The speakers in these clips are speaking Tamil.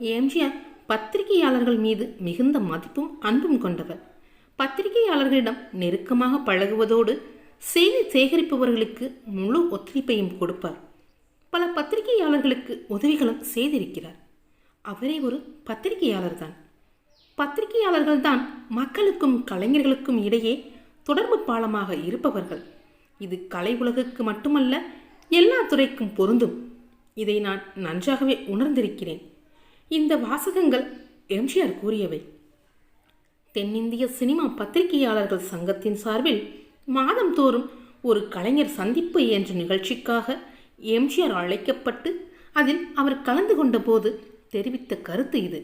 எம்ஜிஆர் பத்திரிகையாளர்கள் மீது மிகுந்த மதிப்பும் அன்பும் கொண்டவர். பத்திரிகையாளர்களிடம் நெருக்கமாக பழகுவதோடு செய்தி சேகரிப்பவர்களுக்கு முழு ஒத்துழைப்பையும் கொடுப்பார். பல பத்திரிகையாளர்களுக்கு உதவிகளும் செய்திருக்கிறார். அவரே ஒரு பத்திரிகையாளர்தான் பத்திரிகையாளர்கள் தான் மக்களுக்கும் கலைஞர்களுக்கும் இடையே தொடர்பு பாலமாக இருப்பவர்கள். இது கலை உலகுக்கு மட்டுமல்ல எல்லா துறைக்கும் பொருந்தும். இதை நான் நன்றாகவே உணர்ந்திருக்கிறேன். இந்த வாசகங்கள் எம்ஜிஆர் கூறியவை. தென்னிந்திய சினிமா பத்திரிகையாளர்கள் சங்கத்தின் சார்பில் மாதந்தோறும் ஒரு கலைஞர் சந்திப்பு என்ற நிகழ்ச்சிக்காக எம்ஜிஆர் அழைக்கப்பட்டு அதில் அவர் கலந்து கொண்டபோது தெரிவித்த கருத்து இது.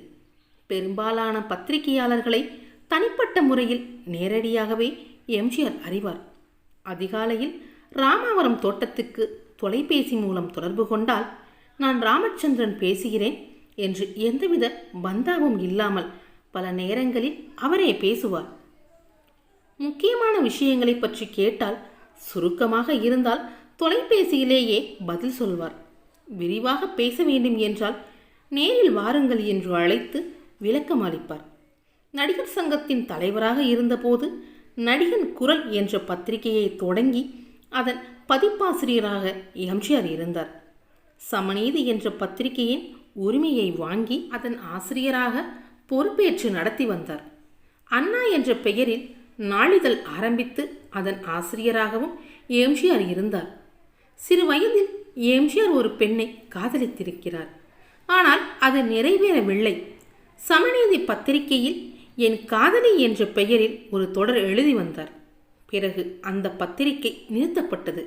பெரும்பாலான பத்திரிகையாளர்களை தனிப்பட்ட முறையில் நேரடியாகவே எம்ஜிஆர் அறிவார். அதிகாலையில் ராமாவரம் தோட்டத்துக்கு தொலைபேசி மூலம் தொடர்பு கொண்டால் நான் ராமச்சந்திரன் பேசுகிறேன் என்று எந்தவித பந்தாவும் இல்லாமல் பல நேரங்களில் அவரே பேசுவார். முக்கியமான விஷயங்களை பற்றி கேட்டால் சுருக்கமாக இருந்தால் தொலைபேசியிலேயே பதில் சொல்வார். விரிவாக பேச வேண்டும் என்றால் நேரில் வாருங்கள் என்று அழைத்து விளக்கம் அளிப்பார். நடிகர் சங்கத்தின் தலைவராக இருந்தபோது நடிகன் குரல் என்ற பத்திரிகையை தொடங்கி அதன் பதிப்பாசிரியராக எம்ஜிஆர் இருந்தார். சமநீதி என்ற பத்திரிகையின் உரிமையை வாங்கி அதன் ஆசிரியராக பொறுப்பேற்று நடத்தி வந்தார். அண்ணா என்ற பெயரில் நாளிதழ் ஆரம்பித்து அதன் ஆசிரியராகவும் எம்ஜிஆர் இருந்தார். சிறு வயதில் எம்ஜிஆர் ஒரு பெண்ணை காதலித்திருக்கிறார். ஆனால் அது நிறைவேறவில்லை. சமநீதி பத்திரிகையில் என் காதலி என்ற பெயரில் ஒரு தொடர் எழுதி வந்தார். பிறகு அந்த பத்திரிகை நிறுத்தப்பட்டது.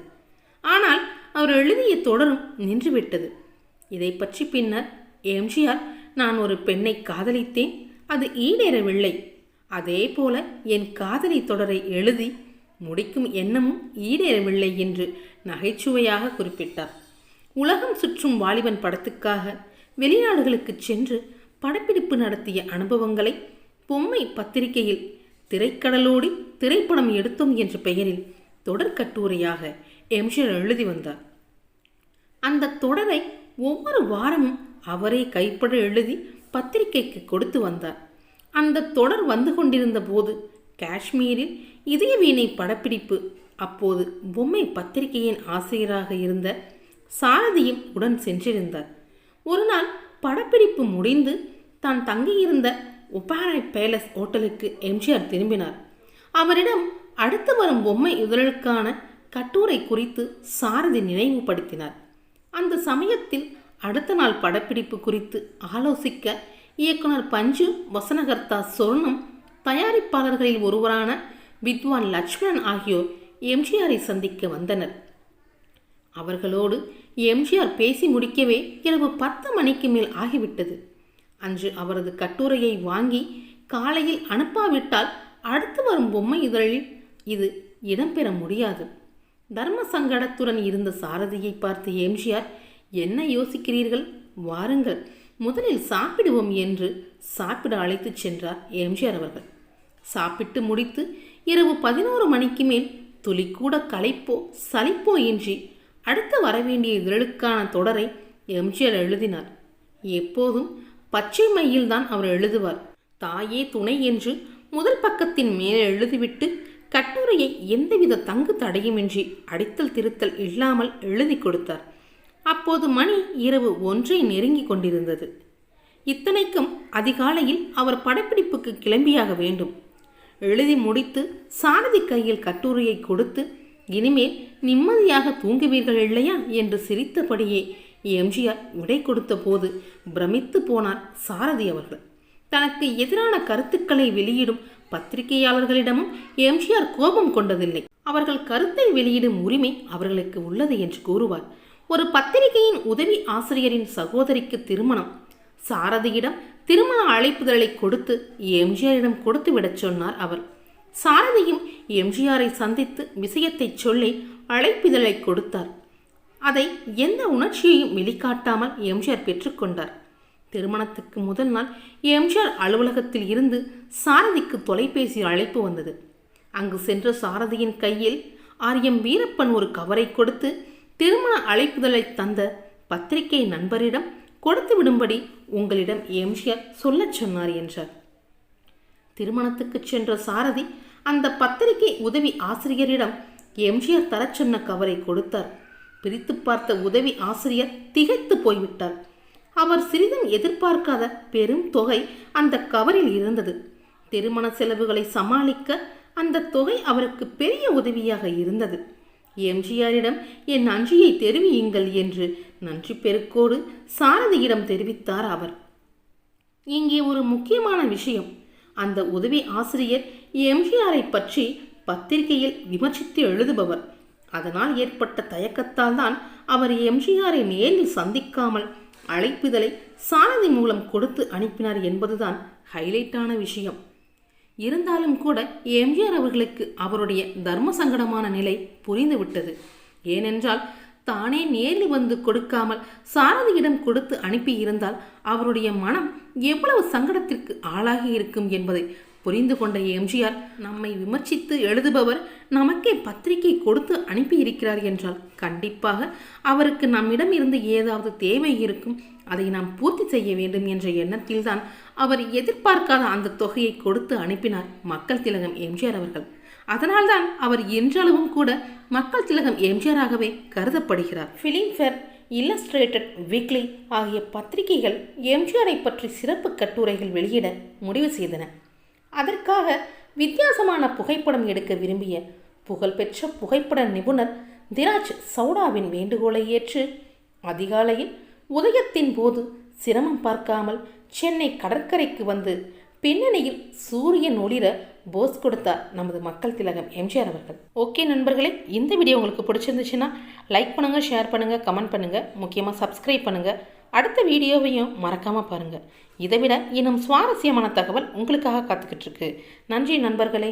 ஆனால் அவர் எழுதிய தொடரும் நின்றுவிட்டது. இதை பற்றி பின்னர் எம்ஜிஆர் நான் ஒரு பெண்ணை காதலித்தேன் அது ஈடேறவில்லை. அதே போல என் காதலி தொடரை எழுதி முடிக்கும் எண்ணமும் ஈடேறவில்லை என்று நகைச்சுவையாக குறிப்பிட்டார். உலகம் சுற்றும் வாலிபன் படத்துக்காக வெளிநாடுகளுக்கு சென்று படப்பிடிப்பு நடத்திய அனுபவங்களை பொம்மை பத்திரிகையில் திரைக்கடலோடி திரைப்படம் எடுத்தோம் என்ற பெயரில் தொடர் கட்டுரையாக எம்ஜிஆர் எழுதி வந்தார். அந்த தொடரை ஒவ்வொரு வாரமும் அவரே கைப்பட எழுதி பத்திரிகைக்கு கொடுத்து வந்தார். அந்த தொடர் வந்து கொண்டிருந்த போது காஷ்மீரில் இதய வீணை படப்பிடிப்பு அப்போது பொம்மை பத்திரிகையின் ஆசிரியராக இருந்த சாரதியும் உடன் சென்றிருந்தார். ஒரு நாள் படப்பிடிப்பு முடிந்து தான் தங்கியிருந்த ஒபாரை பேலஸ் ஹோட்டலுக்கு எம்ஜிஆர் திரும்பினார். அவரிடம் அடுத்து வரும் பொம்மை இதழுக்கான கட்டுரை குறித்து சாரதி நினைவுபடுத்தினார். அந்த சமயத்தில் அடுத்த நாள் படப்பிடிப்பு குறித்து ஆலோசிக்க இயக்குனர் பஞ்சு வசனகர்த்தா சொர்ணம் தயாரிப்பாளர்களில் ஒருவரான வித்வான் லட்சுமணன் ஆகியோர் எம்ஜிஆரை சந்திக்க வந்தனர். அவர்களோடு எம்ஜிஆர் பேசி முடிக்கவே இரவு பத்து மணிக்கு மேல் ஆகிவிட்டது. அன்று அவரது கட்டுரையை வாங்கி காலையில் அனுப்பாவிட்டால் அடுத்து வரும் பொம்மை இதழில் இது இடம்பெற முடியாது. தர்ம சங்கடத்துடன் இருந்த சாரதியை பார்த்து எம்ஜிஆர் என்ன யோசிக்கிறீர்கள்? வாருங்கள். முதலில் சாப்பிடுவோம் என்று சாப்பிட அழைத்துச் சென்றார் எம்ஜிஆர் அவர்கள். சாப்பிட்டு முடித்து இரவு பதினோரு மணிக்கு மேல் துளிக்கூட களைப்போ சலிப்போ இன்றி அடுத்து வரவேண்டிய இதழுக்கான தொடரை எம்ஜிஆர் எழுதினார். எப்போதும் பச்சை மையில்தான் அவர் எழுதுவார். தாயே துணை என்று முதல் பக்கத்தின் மேலே எழுதிவிட்டு கட்டுரையை எந்தவித தங்கு தடையுமின்றி அடித்தல் திருத்தல் இல்லாமல் எழுதி கொடுத்தார். அப்போது மணி இரவு ஒன்றை நெருங்கி கொண்டிருந்தது. இத்தனைக்கும் அதிகாலையில் அவர் படப்பிடிப்புக்கு கிளம்பியாக வேண்டும். எழுதி முடித்து சாரதி கையில் கட்டுரையை கொடுத்து இனிமேல் நிம்மதியாக தூங்குவீர்கள் இல்லையா? என்று சிரித்தபடியே எம்ஜிஆர் விடை கொடுத்த போது பிரமித்து போனார் சாரதி அவர்கள். தனக்கு எதிரான கருத்துக்களை வெளியிடும் பத்திரிகையாளர்களிடமும் எம்ஜிஆர் கோபம் கொண்டதில்லை. அவர்கள் கருத்தை வெளியிடும் உரிமை அவர்களுக்கு உள்ளது என்று கூறுவார். ஒரு பத்திரிகையின் உதவி ஆசிரியரின் சகோதரிக்கு திருமணம். சாரதியிடம் திருமண அழைப்புதலை கொடுத்து எம்ஜிஆரிடம் கொடுத்து விடச் சொன்னார் அவர். சாரதியும் எம்ஜிஆரை சந்தித்து விஷயத்தை சொல்லி அழைப்பிதழை கொடுத்தார். அதை எந்த உணர்ச்சியையும் வெளிக்காட்டாமல் எம்ஜிஆர் பெற்றுக்கொண்டார் திருமணத்துக்கு முதல் நாள் எம்ஜிஆர் அலுவலகத்தில் இருந்து சாரதிக்கு தொலைபேசி அழைப்பு வந்தது. அங்கு சென்ற சாரதியின் கையில் ஆர் எம் வீரப்பன் ஒரு கவரை கொடுத்து திருமண அழைப்புதலை தந்த பத்திரிகை நண்பரிடம் கொடுத்து விடும்படி உங்களிடம் எம்ஜிஆர் சொல்லச் சொன்னார் என்றார். திருமணத்துக்கு சென்ற சாரதி அந்த பத்திரிகை உதவி ஆசிரியரிடம் எம்ஜிஆர் தரச் சொன்ன கவரை கொடுத்தார். பிரித்து பார்த்த உதவி ஆசிரியர் திகைத்து போய்விட்டார். அவர் சிறிதும் எதிர்பார்க்காத பெரும் தொகை அந்த கவரில் இருந்தது. திருமண செலவுகளை சமாளிக்க அந்த தொகை அவருக்கு பெரிய உதவியாக இருந்தது. எம்ஜிஆரிடம் என் நன்றியை தெரிவியுங்கள் என்று நன்றி பெருக்கோடு சாரதியிடம் தெரிவித்தார் அவர். இங்கே ஒரு முக்கியமான விஷயம். அந்த உதவி ஆசிரியர் எம்ஜிஆரை பற்றி பத்திரிகையில் விமர்சித்து எழுதுபவர். அதனால் ஏற்பட்ட தயக்கத்தால் தான் அவர் எம்ஜிஆரை நேரில் சந்திக்காமல் அழைப்புதலை சாரதி மூலம் கொடுத்து அனுப்பினார் என்பதுதான் ஹைலைட்டான விஷயம். இருந்தாலும் கூட எம்ஜிஆர் அவர்களுக்கு அவருடைய தர்ம சங்கடமான நிலை புரிந்துவிட்டது. ஏனென்றால் தானே நேரில் வந்து கொடுக்காமல் சாரதியிடம் கொடுத்து அனுப்பியிருந்தால் அவருடைய மனம் எவ்வளவு சங்கடத்திற்கு ஆளாகி இருக்கும் என்பதை புரிந்து கொண்ட எம்ஜிஆர் நம்மை விமர்சித்து எழுதுபவர் நமக்கே பத்திரிகை கொடுத்து அனுப்பியிருக்கிறார் என்றால் கண்டிப்பாக அவருக்கு நம்மிடம் இருந்து ஏதாவது தேவை இருக்கும் அதை நாம் பூர்த்தி செய்ய வேண்டும் என்ற எண்ணத்தில்தான் அவர் எதிர்பார்க்காத அந்த தொகையை கொடுத்து அனுப்பினார் மக்கள் திலகம் எம்ஜிஆர் அவர்கள். அதனால்தான் அவர் என்றளவும் கூட மக்கள் திலகம் எம்ஜிஆராகவே கருதப்படுகிறார். ஃபிலிம்ஃபேர் இல்லஸ்ட்ரேட்டட் வீக்லி ஆகிய பத்திரிகைகள் எம்ஜிஆரை பற்றி சிறப்பு கட்டுரைகள் வெளியிட முடிவு செய்தன. அதற்காக வித்தியாசமான புகைப்படம் எடுக்க விரும்பிய புகழ்பெற்ற புகைப்பட நிபுணர் திராஜ் சௌடாவின் வேண்டுகோளை ஏற்று அதிகாலையில் உதயத்தின் போது சிரமம் பார்க்காமல் சென்னை கடற்கரைக்கு வந்து பின்னணியில் சூரியன் ஒளிர போஸ் கொடுத்தார் நமது மக்கள் திலகம் எம்ஜிஆர் அவர்கள். ஓகே நண்பர்களே இந்த வீடியோ உங்களுக்கு பிடிச்சிருந்துச்சுன்னா லைக் பண்ணுங்கள் ஷேர் பண்ணுங்கள் கமெண்ட் பண்ணுங்கள் முக்கியமாக சப்ஸ்கிரைப் பண்ணுங்கள் அடுத்த வீடியோவையும் மறக்காமல் பாருங்கள் இதை விட இன்னும் சுவாரஸ்யமான தகவல் உங்களுக்காக காத்துக்கிட்டு இருக்கு. நன்றி நண்பர்களே.